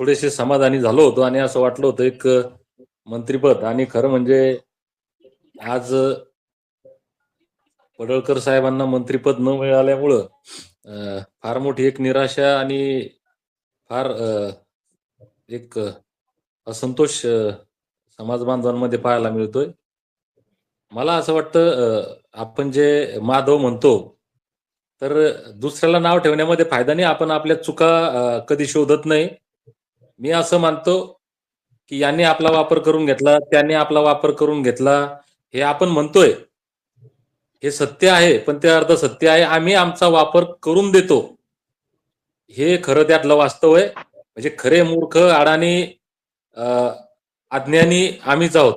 थोडेसे समाधानी झालो होतो आणि असं वाटलं होतं एक मंत्रीपद. आणि खरं म्हणजे आज पडळकर साहेबांना मंत्रीपद न मिळाल्यामुळं फार मोठी एक निराशा आणि फार एक असंतोष समाज बांधवांमध्ये पाहायला मिळतोय. मला असं वाटतं आपण जे माधव म्हणतो तर दुसऱ्याला नाव ठेवण्यामध्ये फायदा नाही. आपण आपल्या चुका कधी शोधत नाही. मी असं मानतो की यांनी आपला वापर करून घेतला त्यांनी आपला वापर करून घेतला हे आपण म्हणतोय. हे सत्य आहे पण ते अर्ध सत्य आहे. आम्ही आमचा वापर करून देतो. हे खरं त्यातलं वास्तव आहे. म्हणजे खरे मूर्ख अडाणी अज्ञानी आम्हीच आहोत.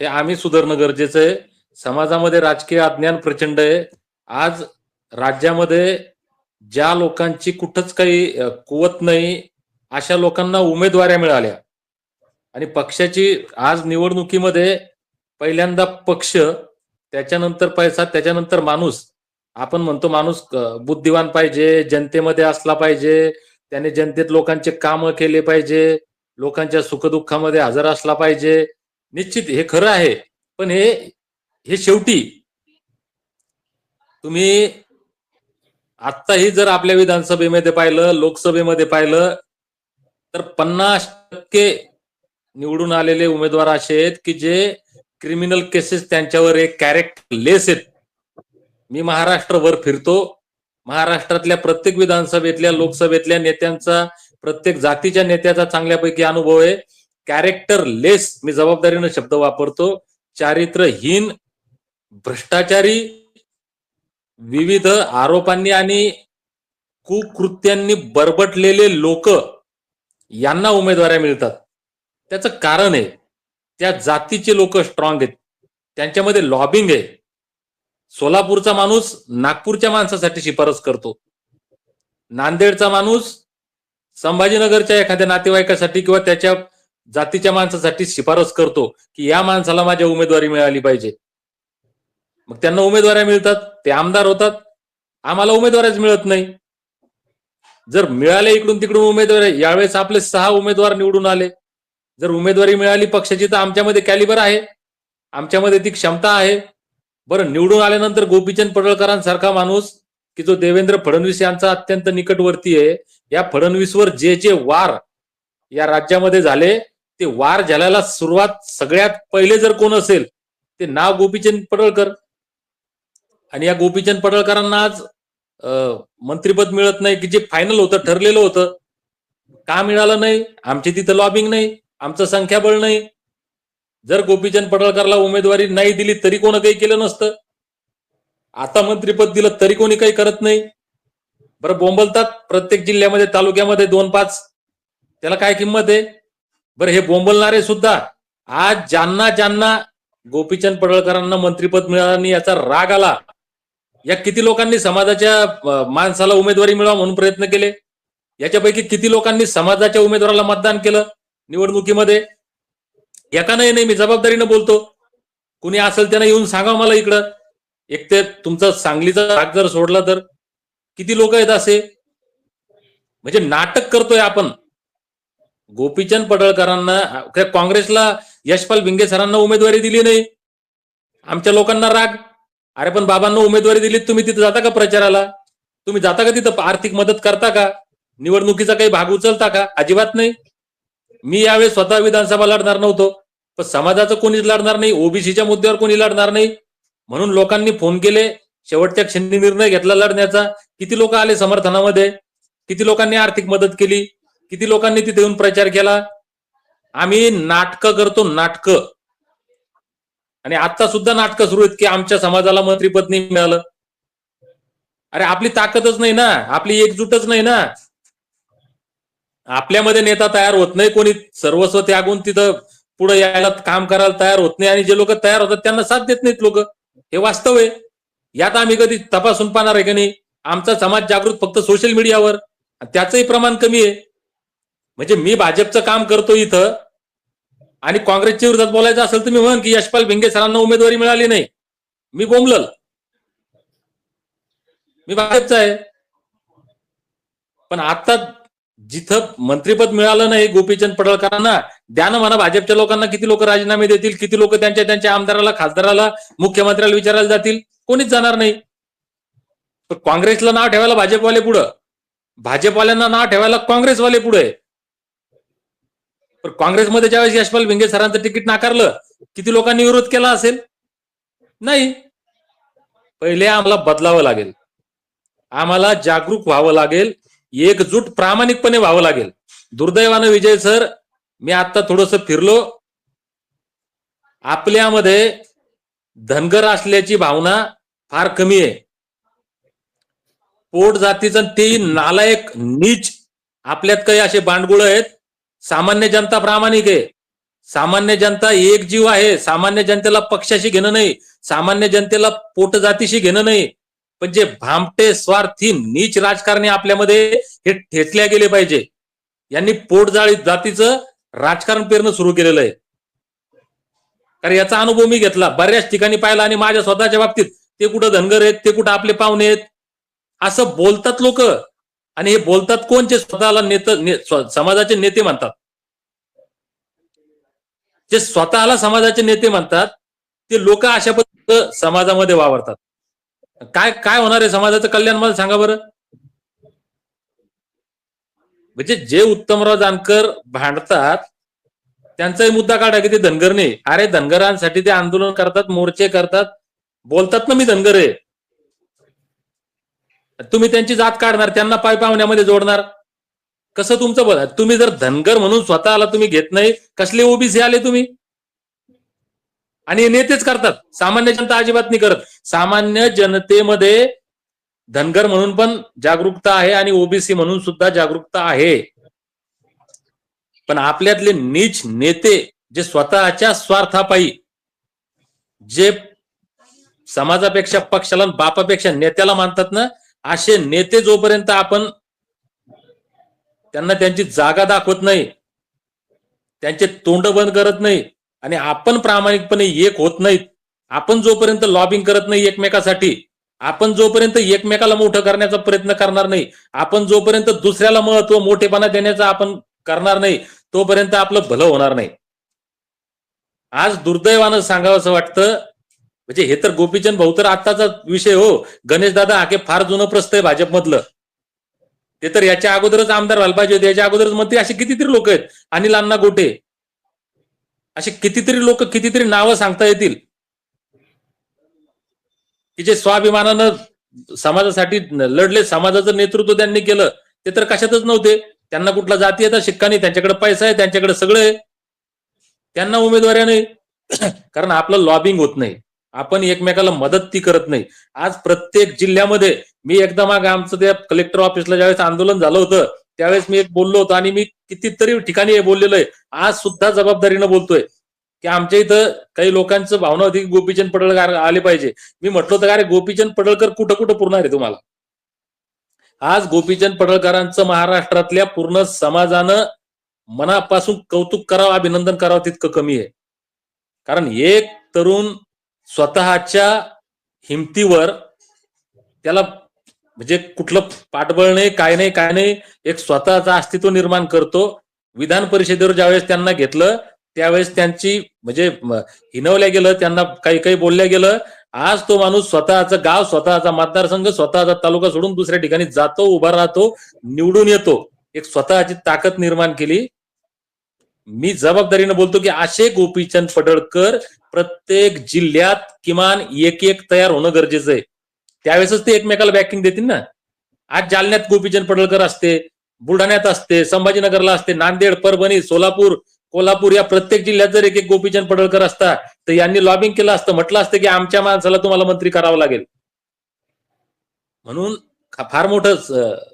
हे आम्ही सुधारणं गरजेचं आहे. समाजामध्ये राजकीय अज्ञान प्रचंड आहे. आज राज्यामध्ये ज्या लोकांची कुठंच काही कुवत नाही अशा लोकांना उमेदवाऱ्या मिळाल्या. आणि पक्षाची आज निवडणुकीमध्ये पहिल्यांदा पक्ष त्याच्यानंतर पैसा त्याच्यानंतर माणूस. आपण म्हणतो माणूस बुद्धिवान पाहिजे जनतेमध्ये असला पाहिजे त्याने जनतेत लोकांचे काम केले पाहिजे लोकांच्या सुखदुःखामध्ये हजर असला पाहिजे. निश्चित हे खरं आहे. पण हे हे शेवटी तुम्ही आत्ताही जर आपल्या विधानसभेमध्ये पाहिलं लोकसभेमध्ये पाहिलं तर पन्नास टक्के निवडून आलेले उमेदवार असे आहेत की जे क्रिमिनल केसेस त्यांच्यावर एक कॅरेक्टर लेस आहेत. मी महाराष्ट्रभर फिरतो. महाराष्ट्रातल्या प्रत्येक विधानसभेतल्या लोकसभेतल्या नेत्यांचा प्रत्येक जातीच्या नेत्याचा चांगल्यापैकी अनुभव आहे. कॅरेक्टर लेस मी जबाबदारीनं शब्द वापरतो. चारित्रहीन भ्रष्टाचारी विविध आरोपांनी आणि कुकृत्यांनी बरबटलेले लोक यांना उमेदवाऱ्या मिळतात. त्याचं कारण आहे त्या जातीचे लोक स्ट्रॉंग आहेत. त्यांच्यामध्ये लॉबिंग आहे. सोलापूरचा माणूस नागपूरच्या माणसासाठी शिफारस करतो. नांदेडचा माणूस संभाजीनगरच्या एखाद्या नातेवाईकासाठी किंवा त्याच्या जातीच्या माणसासाठी शिफारस करतो की या माणसाला माझ्या उमेदवारी मिळाली पाहिजे. मग त्यांना उमेदवाऱ्या मिळतात ते आमदार होतात. आम्हाला उमेदवारच मिळत नाही. जर मिळाले इकडून तिकडून उमेदवार यावेळेस आपले सहा उमेदवार निवडून आले. जर उमेदवारी मिळाली पक्षाची तर आमच्यामध्ये कॅलिबर आहे. आमच्यामध्ये ती क्षमता आहे. बरं निवडून आल्यानंतर गोपीचंद पडळकरांसारखा माणूस की जो देवेंद्र फडणवीस यांचा अत्यंत निकटवर्ती आहे या फडणवीसवर जे जे वार या राज्यामध्ये झाले ते वार झाल्याला सुरुवात सगळ्यात पहिले जर कोण असेल ते नाव गोपीचंद पडळकर. आणि या गोपीचंद पडळकरांना आज मंत्रीपद मिळत नाही की जे फायनल होतं ठरलेलं होतं. का मिळालं नाही? आमची तिथं लॉबिंग नाही. आमचं संख्याबळ नाही. जर गोपीचंद पडळकरला उमेदवारी नाही दिली तरी कोण काही केलं नसतं. आता मंत्रीपद दिलं तरी कोणी काही करत नाही. बरं बोंबलतात प्रत्येक जिल्ह्यामध्ये तालुक्यामध्ये दोन पाच. त्याला काय किंमत आहे? बरं हे बोंबलणारे सुद्धा आज ज्यांना ज्यांना गोपीचंद पडळकरांना मंत्रीपद मिळालं नाही याचा राग आला या किती लोकांनी समाजाच्या माणसाला उमेदवारी मिळावा म्हणून प्रयत्न केले? याच्यापैकी किती लोकांनी समाजाच्या उमेदवाराला मतदान केलं निवडणुकीमध्ये? एका नाही नाही मी जबाबदारीनं बोलतो. कुणी असेल त्यांना येऊन सांगा मला इकडं. एक ते तुमचा सांगलीचा भाग जर सोडला तर किती लोक आहेत असे? म्हणजे नाटक करतोय आपण. गोपीचंद पडळकरांना काँग्रेसला यशपाल भिंगे सरांना उमेदवारी दिली नाही. आमच्या लोकांना राग. अरे पण बाबांना उमेदवारी दिली तुम्ही तिथं जाता का प्रचाराला? तुम्ही जाता का तिथं आर्थिक मदत करता का? निवडणुकीचा काही भाग उचलता का? अजिबात नाही. मी यावेळेस स्वतः विधानसभा लढणार नव्हतो पण समाजाचं कोणीच लढणार नाही ओबीसीच्या मुद्द्यावर कोणी लढणार नाही. म्हणून लोकांनी फोन केले शेवटच्या क्षणी निर्णय घेतला लढण्याचा. किती लोक आले समर्थनामध्ये? किती लोकांनी आर्थिक मदत केली? किती लोकांनी तिथे येऊन प्रचार केला? आम्ही नाटकं करतो नाटकं. आणि आता सुद्धा नाटकं सुरू आहेत की आमच्या समाजाला मंत्रीपद नाही मिळालं. अरे आपली ताकदच नाही ना. आपली एकजूटच नाही ना. आपल्यामध्ये नेता तयार होत नाही. कोणी सर्वस्व त्यागून तिथं पुढे यायला काम करायला तयार होत नाही. आणि जे लोक तयार होतात त्यांना साथ देत नाहीत लोक. हे वास्तव आहे. यात आम्ही कधी तपासून पाहणार आहे का नाही? आमचा समाज जागृत फक्त सोशल मीडियावर. त्याचंही प्रमाण कमी आहे. म्हणजे मी भाजपचं काम करतो इथं. आणि काँग्रेसच्या विरोधात बोलायचं असेल तर मी म्हण की यशपाल भिंगे सरांना उमेदवारी मिळाली नाही. मी बोंबलल. मी भाजपचा आहे. पण आता जिथं मंत्रीपद मिळालं नाही गोपीचंद पडळकरांना द्या ना म्हणा भाजपच्या लोकांना किती लोक राजीनामे देतील किती लोक त्यांच्या त्यांच्या आमदाराला खासदाराला मुख्यमंत्र्याला विचारायला जातील कोणीच जाणार नाही. काँग्रेसला नाव ठेवायला भाजपवाले पुढं. भाजपवाल्यांना नाव ठेवायला काँग्रेसवाले पुढे पण काँग्रेसमध्ये ज्यावेळेस यशपाल भिंगे सरांचं तिकीट नाकारलं किती लोकांनी विरोध केला असेल? नाही. पहिले आम्हाला बदलावं लागेल. आम्हाला जागरूक व्हावं लागेल एकजूट प्रामाणिकपणे व्हावं लागेल. दुर्दैवानं विजय सर मी आता थोडस फिरलो. आपल्यामध्ये धनगर असल्याची भावना फार कमी आहे. पोट जातीचं ते नालायक नीच आपल्यात काही असे बांडगुळ आहेत. सामान्य जनता प्रामाणिक आहे. सामान्य जनता एक जीव आहे. सामान्य जनतेला पक्षाशी घेणं नाही. सामान्य जनतेला पोट जातीशी घेणं नाही. पण जे भामटे स्वार्थी नीच राजकारणी आपल्यामध्ये हे ठेचल्या गेले पाहिजे. यांनी पोटजाळी जातीचं राजकारण पेरणं सुरू केलेलं आहे. कारण याचा अनुभव मी घेतला. बऱ्याच ठिकाणी पाहिला आणि माझ्या स्वतःच्या बाबतीत ते कुठं धनगर आहेत ते कुठं आपले पाहुणे आहेत असं बोलतात लोक. आणि हे बोलतात कोण? जे स्वतःला नेत ने- समाजाचे नेते म्हणतात. जे स्वतःला समाजाचे नेते म्हणतात ते लोक अशा पद्धत समाजामध्ये वावरतात. काय काय होणार आहे समाजाचं कल्याण? मला सांगा बरं. म्हणजे जे उत्तमराव जानकर भांडतात त्यांचाही मुद्दा काढा की ते धनगर नाही अरे धनगरांसाठी ते आंदोलन करतात मोर्चे करतात. बोलतात ना मी धनगर आहे. तुम्ही त्यांची जात काढणार त्यांना पाय पाहुण्यामध्ये जोडणार. कसं तुमचं बघा तुम्ही जर धनगर म्हणून स्वतःला तुम्ही घेत नाही कसले ओबीसी आले तुम्ही? आणि नेतेच करतात. सामान्य जनता अजिबात नाही करत. सामान्य जनतेमध्ये धनगर म्हणून पण जागरूकता आहे आणि ओबीसी म्हणून सुद्धा जागरूकता आहे. पण आपल्यातले नीच नेते जे स्वतःच्या स्वार्थापायी जे समाजापेक्षा पक्षाला बापापेक्षा नेत्याला मानतात ना असे नेते जोपर्यंत आपण त्यांना त्यांची जागा दाखवत नाही त्यांचे तोंड बंद करत नाही आणि आपण प्रामाणिकपणे एक होत नाहीत आपण जोपर्यंत लॉबिंग करत नाही एकमेकासाठी आपण जोपर्यंत एकमेकाला मोठं करण्याचा प्रयत्न करणार नाही आपण जोपर्यंत दुसऱ्याला महत्त्व मोठेपणा देण्याचा आपण करणार नाही तोपर्यंत आपलं भलं होणार नाही. आज दुर्दैवानं सांगावं असं वाटतं म्हणजे हे तर गोपीचंद भाऊ तर आत्ताचा विषय हो. गणेश दादा हा फार जुनं प्रस्त आहे भाजपमधलं. ते तर याच्या अगोदरच आमदार व्हायला पाहिजे होते. याच्या अगोदरच मंत्री असे कितीतरी लोक आहेत. अनिल अण्णा गोटे. असे कितीतरी लोक कितीतरी नावं सांगता येतील. की जे स्वाभिमानानं समाजासाठी लढले समाजाचं नेतृत्व त्यांनी केलं ते तर कशातच नव्हते. त्यांना कुठला जातीयता शिक्का नाही. त्यांच्याकडे पैसा आहे त्यांच्याकडे सगळं आहे. त्यांना उमेदवाऱ्या नाही. कारण आपलं लॉबिंग होत नाही. आपण एकमेकाला मदत ती करत नाही. आज प्रत्येक जिल्ह्यामध्ये मी एकदा मागे आमचं त्या कलेक्टर ऑफिसला ज्यावेळेस आंदोलन झालं होतं त्यावेळेस मी एक बोललो होतो आणि मी कितीतरी ठिकाणी हे बोललेलो आहे. आज सुद्धा जबाबदारीनं बोलतोय. की आमच्या इथं काही लोकांचं भावना होती की गोपीचंद पडळकर आले पाहिजे. मी म्हटलं होतं का अरे गोपीचंद पडळकर कुठं कुठं पुरणार आहे तुम्हाला? आज गोपीचंद पडळकरांचं महाराष्ट्रातल्या पूर्ण समाजानं मनापासून कौतुक करावं अभिनंदन करावं तितकं कमी आहे. कारण एक तरुण स्वतःच्या हिमतीवर त्याला म्हणजे कुठलं पाठबळ नाही काय नाही काय नाही एक स्वतःचं अस्तित्व निर्माण करतो. विधान परिषदेवर ज्यावेळेस त्यांना घेतलं त्यावेळेस त्यांची म्हणजे हिनवल्या गेलं त्यांना काही काही बोलल्या गेलं. आज तो माणूस स्वतःचं गाव स्वतःचा मतदारसंघ स्वतःचा तालुका सोडून दुसऱ्या ठिकाणी जातो उभा राहतो निवडून येतो. एक स्वतःची ताकद निर्माण केली. मी जबाबदारीनं बोलतो की असे गोपीचंद पडळकर प्रत्येक जिल्ह्यात किमान एक एक तयार होणं गरजेचं आहे. त्यावेळेसच ते एकमेकाला बॅकिंग देतील ना? आज जालन्यात गोपीचंद पडळकर असते बुलढाण्यात असते संभाजीनगरला असते नांदेड परभणी सोलापूर कोल्हापूर या प्रत्येक जिल्ह्यात जर एक एक गोपीचंद पडळकर असता तर यांनी लॉबिंग केलं असतं. म्हटलं असतं की आमच्या माणसाला तुम्हाला मंत्री करावं लागेल. म्हणून फार मोठं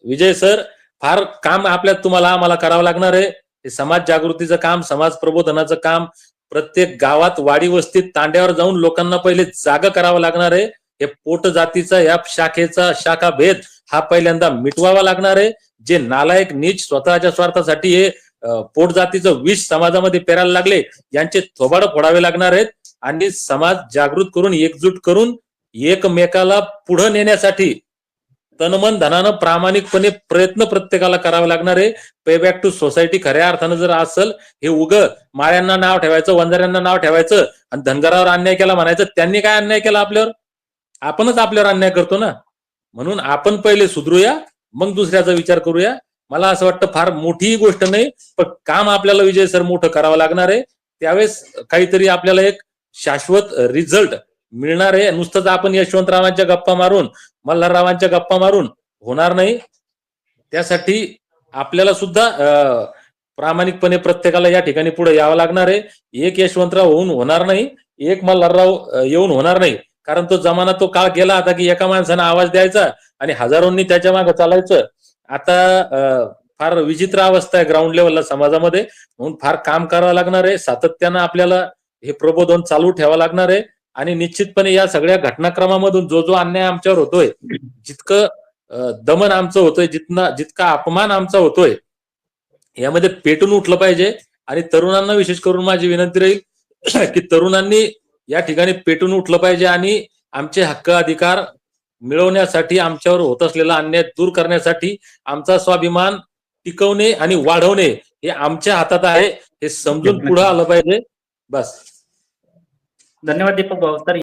विजय सर फार काम आपल्यात तुम्हाला आम्हाला करावं लागणार आहे. हे समाज जागृतीचं काम समाज प्रबोधनाचं काम प्रत्येक गावात वाडी वस्तीत तांड्यावर जाऊन लोकांना पहिले जाग करावं लागणार आहे. हे पोट जातीचा या शाखेचा शाखा भेद हा पहिल्यांदा मिटवावा लागणार आहे. जे नालायक नीच स्वतःच्या स्वार्थासाठी हे पोट जातीचं विष समाजामध्ये पेरायला लागले यांचे थोबाड फोडावे लागणार आहेत. आणि समाज जागृत करून एकजूट करून एकमेकाला पुढे नेण्यासाठी तनमन धनानं प्रामाणिकपणे प्रयत्न प्रत्येकाला करावे लागणार आहे. पे बॅक टू सोसायटी खऱ्या अर्थानं जर असेल हे उग माळ्यांना नाव ठेवायचं वंजाऱ्यांना नाव ठेवायचं आणि धनगरावर अन्याय केला म्हणायचं त्यांनी काय अन्याय केला आपल्यावर? आपणच आपल्यावर अन्याय करतो ना. म्हणून आपण पहिले सुधरूया मग दुसऱ्याचा विचार करूया. मला असं वाटतं फार मोठी गोष्ट नाही पण काम आपल्याला विजय सर मोठं करावं लागणार आहे. त्यावेळेस काहीतरी आपल्याला एक शाश्वत रिझल्ट मिळणार आहे. नुसतंच आपण यशवंतरावांच्या गप्पा मारून मल्हाररावांच्या गप्पा मारून होणार नाही. त्यासाठी आपल्याला सुद्धा प्रामाणिकपणे प्रत्येकाला या ठिकाणी पुढे यावं लागणार आहे. एक यशवंतराव होऊन होणार नाही. एक मल्हारराव येऊन होणार नाही. कारण तो जमाना तो काळ गेला आता की एका माणसानं आवाज द्यायचा आणि हजारोंनी त्याच्यामागे चालायचं. आता फार विचित्र अवस्था आहे ग्राउंड लेवलला समाजामध्ये. म्हणून फार काम करावं लागणार आहे. सातत्यानं आपल्याला हे प्रबोधन चालू ठेवावं लागणार आहे. आणि निश्चितपणे या सगळ्या घटनाक्रमामधून जो जो अन्याय आमच्यावर होतोय जितकं दमन आमचं होतोय जितना जितका अपमान आमचा होतोय यामध्ये पेटून उठलं पाहिजे. आणि तरुणांना विशेष करून माझी विनंती राहील की तरुणांनी या ठिकाणी पेटून उठलं पाहिजे आणि आमचे हक्क अधिकार मिळवण्यासाठी आमच्यावर होत असलेला अन्याय दूर करण्यासाठी आमचा स्वाभिमान टिकवणे आणि वाढवणे हे आमच्या हातात आहे. हे समजून पुढे आलं पाहिजे. बस. धन्यवाद दीपक भाऊ. तर